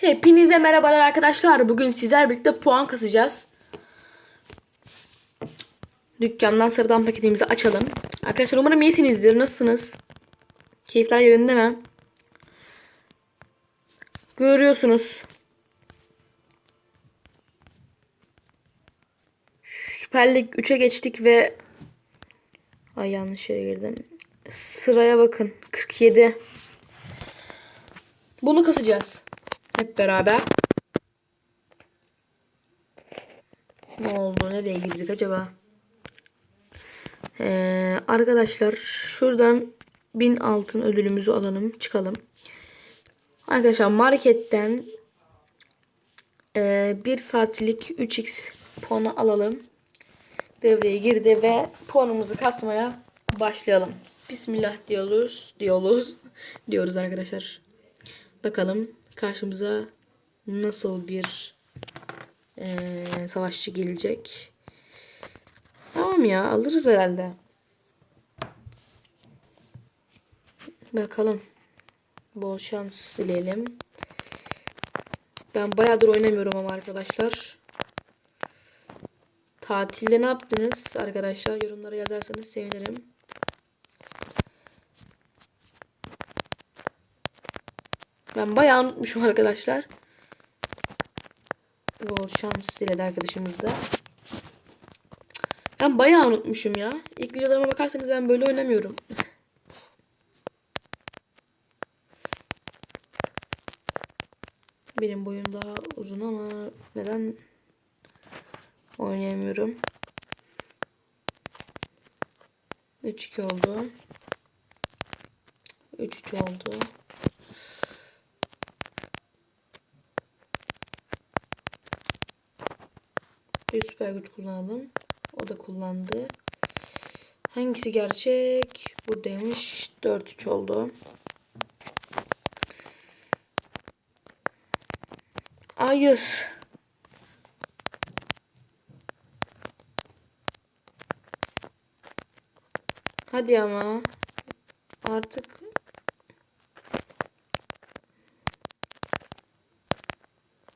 Hepinize merhabalar arkadaşlar. Bugün sizler birlikte puan kasacağız. Dükkandan sıradan paketimizi açalım. Arkadaşlar umarım iyisinizdir. Nasılsınız? Keyifler yerinde mi? Görüyorsunuz. Süper Lig 3'e geçtik ve Ay yanlış yere girdim. Sıraya bakın. 47. Bunu kasacağız. Hep beraber. Ne oldu? Nereye girdik acaba? Ee, arkadaşlar şuradan 1000 altın ödülümüzü alalım. Çıkalım. Arkadaşlar marketten e, 1 saatlik 3x puanı alalım. Devreye girdi ve puanımızı kasmaya başlayalım. Bismillah diyoruz. Diyoruz. Diyoruz arkadaşlar. Bakalım karşımıza nasıl bir eee, savaşçı gelecek. Tamam ya alırız herhalde. Bakalım. Bol şans dileyelim. Ben bayağıdır oynamıyorum ama arkadaşlar. Tatilde ne yaptınız arkadaşlar? Yorumlara yazarsanız sevinirim. Ben bayağı unutmuşum arkadaşlar. Bol şans diledi arkadaşımız da. Ben bayağı unutmuşum ya. İlk videolarıma bakarsanız ben böyle oynamıyorum. Benim boyum daha uzun ama neden oynayamıyorum? 3-2 oldu. 3-3 oldu. Bir süper güç kullanalım. O da kullandı. Hangisi gerçek? Buradaymış. 4-3 oldu. Hayır. Hadi ama. Artık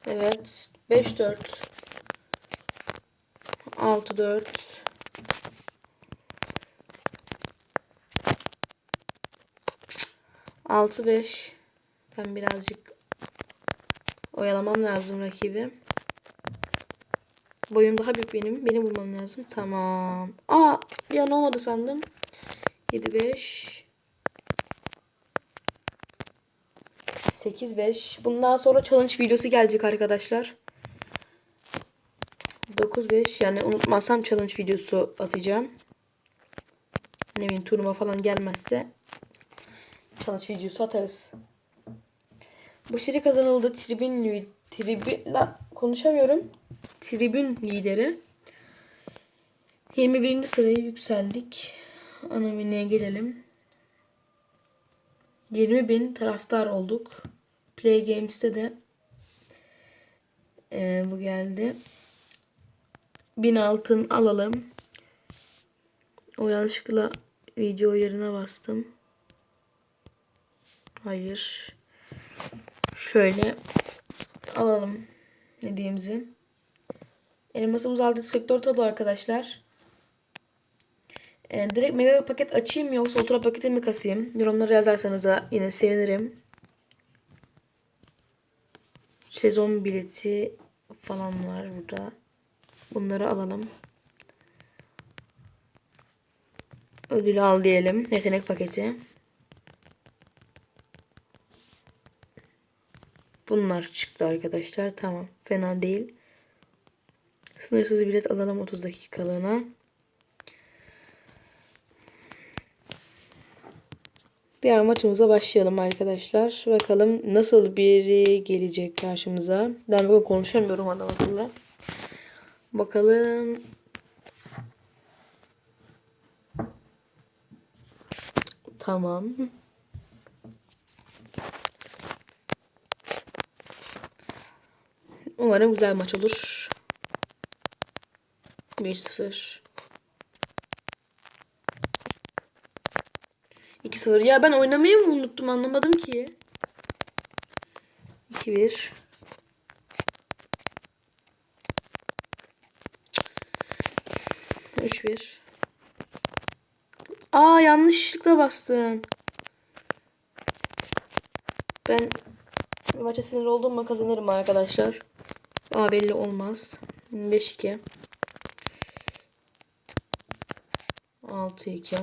Evet. 5-4. 6-4. Altı beş. Ben birazcık oyalamam lazım rakibi. Boyum daha büyük benim. Benim vurmam lazım. Tamam. Aa bir an olmadı sandım. 7 5 8 5. Bundan sonra challenge videosu gelecek arkadaşlar. 9 5 yani unutmazsam challenge videosu atacağım. Ne bileyim turnuva falan gelmezse challenge videosu atarız. Başarı kazanıldı. Tribün la konuşamıyorum. Tribün lideri. 21. sıraya yükseldik. Ana menüye gelelim. 20 bin taraftar olduk. Play Games'te de eee, bu geldi. 1000 altın alalım. O yanlışlıkla video yerine bastım. Hayır. Şöyle alalım hediyemizi. Elmasımız 644 oldu arkadaşlar. Ee, direkt mega paket açayım yoksa ultra paketi mi kasayım? Yorumlara yazarsanız da yine sevinirim. Sezon bileti falan var burada. Bunları alalım. Ödülü al diyelim. Yetenek paketi. Bunlar çıktı arkadaşlar. Tamam. Fena değil. Sınırsız bilet alalım 30 dakikalığına. Diğer maçımıza başlayalım arkadaşlar. Bakalım nasıl biri gelecek karşımıza. Ben böyle konuşamıyorum adam akıllı. Bakalım. Tamam. Umarım güzel maç olur. 1-0. 2-0. Ya ben oynamayı mı unuttum anlamadım ki. 2-1. 3-1. Aa yanlışlıkla bastım. Ben maça sinir oldum mu kazanırım arkadaşlar. Aa belli olmaz. 5-2. 6-2.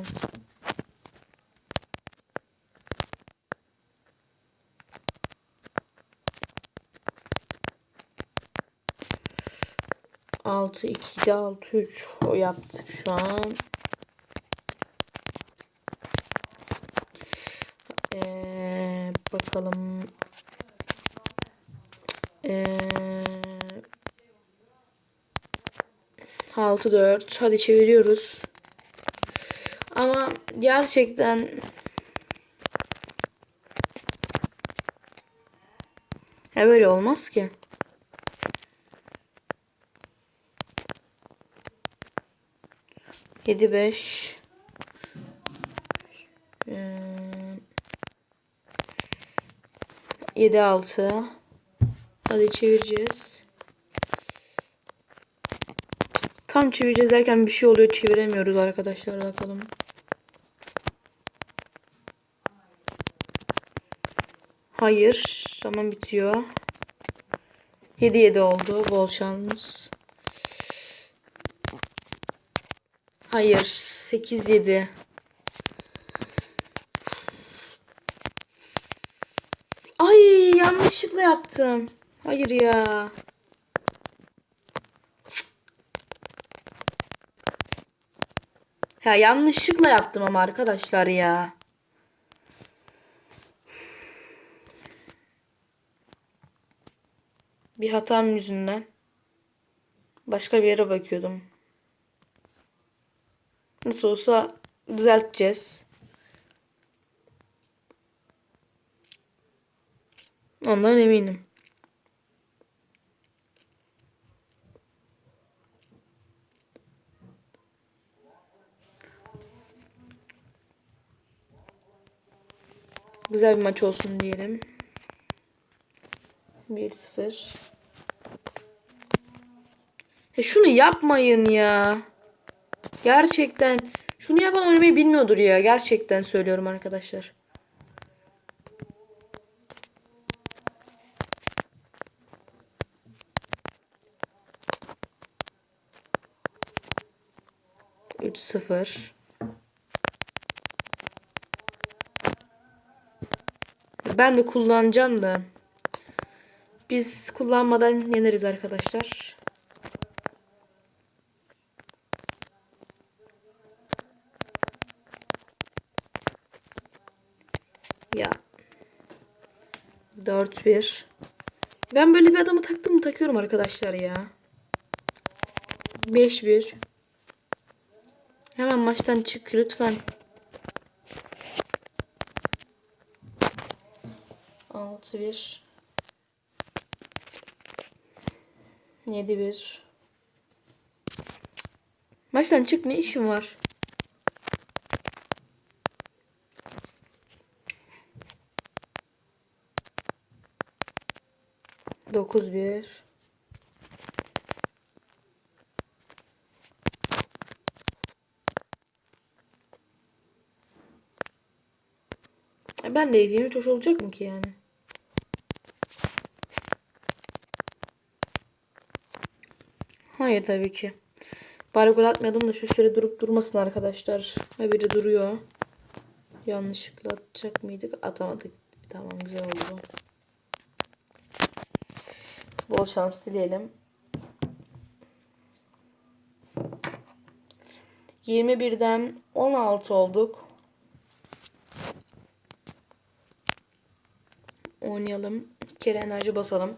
Altı iki de altı üç o yaptık şu an. Ee, bakalım. Ee, 6 4 hadi çeviriyoruz. Ama gerçekten ya böyle olmaz ki. Yedi beş. Ee, Yedi altı. Hadi çevireceğiz. Tam çevireceğiz derken bir şey oluyor çeviremiyoruz arkadaşlar bakalım. Hayır. Zaman bitiyor. 7-7 oldu. Bol şans. Hayır. 8-7. Ay yanlışlıkla yaptım. Hayır ya. Ya yanlışlıkla yaptım ama arkadaşlar ya. Bir hatam yüzünden başka bir yere bakıyordum. Nasıl olsa düzelteceğiz. Ondan eminim. Güzel bir maç olsun diyelim. 1-0. Ya şunu yapmayın ya. Gerçekten. Şunu yapan oynamayı bilmiyordur ya. Gerçekten söylüyorum arkadaşlar. Üç sıfır. Ben de kullanacağım da. Biz kullanmadan yeneriz arkadaşlar. Ya. 4-1. Ben böyle bir adamı taktım mı takıyorum arkadaşlar ya. 5-1. Hemen maçtan çık lütfen. 6-1. 7-1. Maçtan çık ne işin var? Dokuz bir. E ben de yediğim hiç hoş olacak mı ki yani? Hayır tabii ki. Bari gol atmayalım da şu şöyle durup durmasın arkadaşlar. Ha biri duruyor. Yanlışlıkla atacak mıydık? Atamadık. Tamam güzel oldu. Bol şans dileyelim. 21'den 16 olduk. Oynayalım. Kere enerji basalım.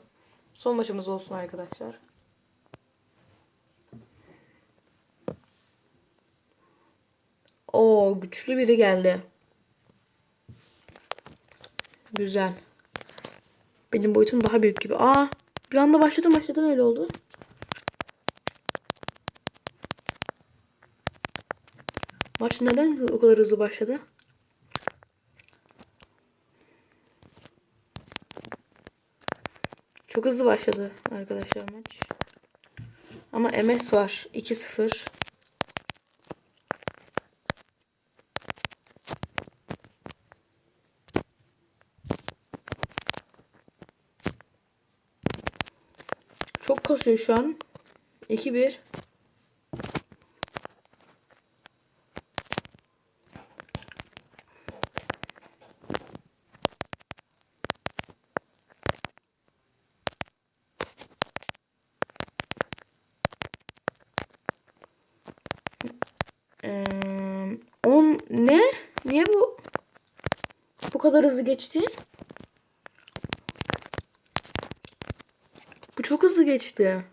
Son maçımız olsun arkadaşlar. Oo güçlü biri geldi. Güzel. Benim boyutum daha büyük gibi. Aa bir anda başladı başladı öyle oldu. Maç neden o kadar hızlı başladı? Çok hızlı başladı arkadaşlar maç. Ama MS var. 2-0. Çok kasıyor şu an. 2-1. Ee, 10 ne? Niye bu bu kadar hızlı geçti? Bu çok hızlı geçti.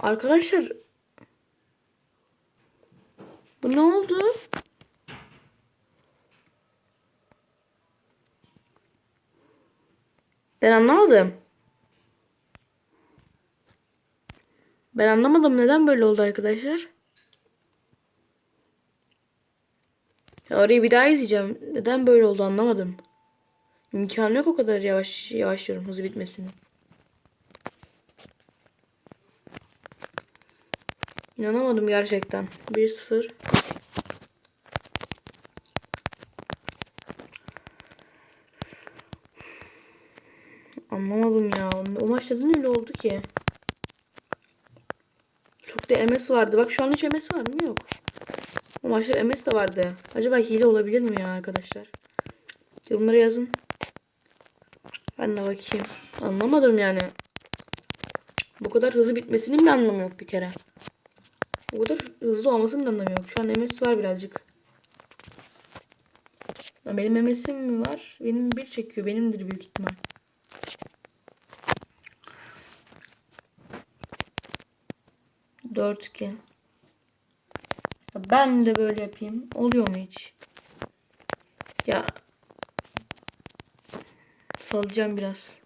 Arkadaşlar bu ne oldu? Ben anlamadım. Ben anlamadım neden böyle oldu arkadaşlar. Orayı bir daha izleyeceğim. Neden böyle oldu anlamadım. İmkanı yok o kadar yavaş yavaşlıyorum hızı bitmesini. İnanamadım gerçekten. 1-0. Anlamadım ya. O maçta neden öyle oldu ki? Çok da MS vardı. Bak şu an hiç MS var mı? Yok. O maçta MS de vardı. Acaba hile olabilir mi ya arkadaşlar? Yorumlara yazın. Ben de bakayım. Anlamadım yani. Bu kadar hızlı bitmesinin bir anlamı yok bir kere. Bu kadar hızlı olmasının da anlamı yok. Şu an MS var birazcık. Benim MS'im mi var? Benim bir çekiyor. Benimdir büyük ihtimal. Dört iki. Ben de böyle yapayım. Oluyor mu hiç? Ya salacağım biraz.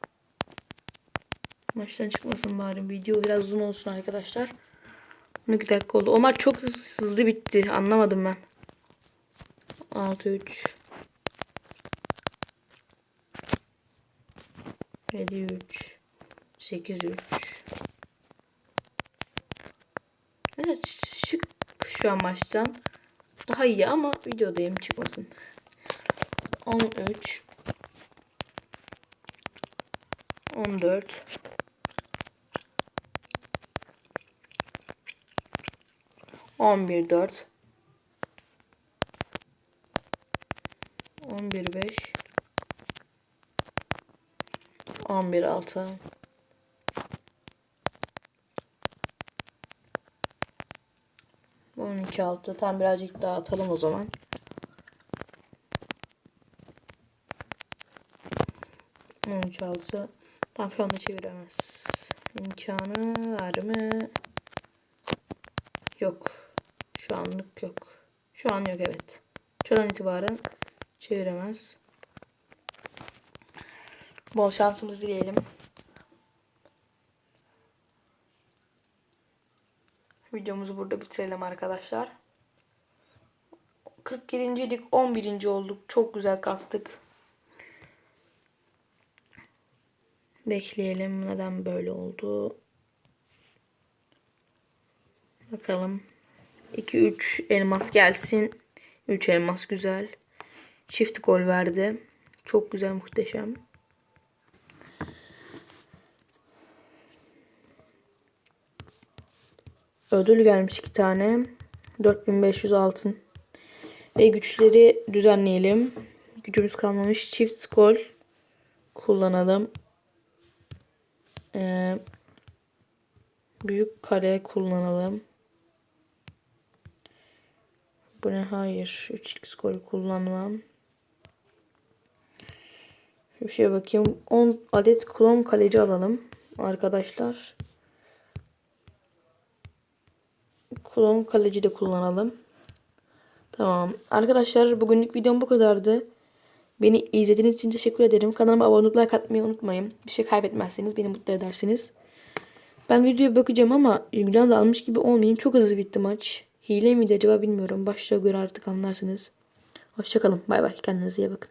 Maçtan çıkmasın bari. Video biraz uzun olsun arkadaşlar. 12 dakika oldu. O maç çok hızlı bitti. Anlamadım ben. 6-3 7-3 8-3 Mesela çık şu an maçtan. Daha iyi ama videodayım çıkmasın. 13 14 11 4 11 5 11 6 12 6 tam birazcık daha atalım o zaman. On 16 Tampiyonla çeviremez. İmkanı var mı? Yok. Şu anlık yok. Şu an yok evet. Şuradan itibaren çeviremez. Bol şansımız dileyelim. Videomuzu burada bitirelim arkadaşlar. 47. dik 11. olduk. Çok güzel kastık. Bekleyelim. Neden böyle oldu? Bakalım. 2-3 elmas gelsin. 3 elmas güzel. Çift gol verdi. Çok güzel muhteşem. Ödül gelmiş iki tane. 4500 altın. Ve güçleri düzenleyelim. Gücümüz kalmamış. Çift gol kullanalım. Ee, büyük kare kullanalım. Bu ne? Hayır. 3x gol kullanmam. Bir şeye bakayım. 10 adet klon kaleci alalım. Arkadaşlar. Klon kaleci de kullanalım. Tamam. Arkadaşlar bugünlük videom bu kadardı. Beni izlediğiniz için teşekkür ederim. Kanalıma abone olup like atmayı unutmayın. Bir şey kaybetmezseniz beni mutlu edersiniz. Ben videoya bakacağım ama ilgilen de almış gibi olmayayım. Çok hızlı bitti maç. Hile miydi acaba bilmiyorum. Başta göre artık anlarsınız. Hoşçakalın. Bay bay. Kendinize iyi bakın.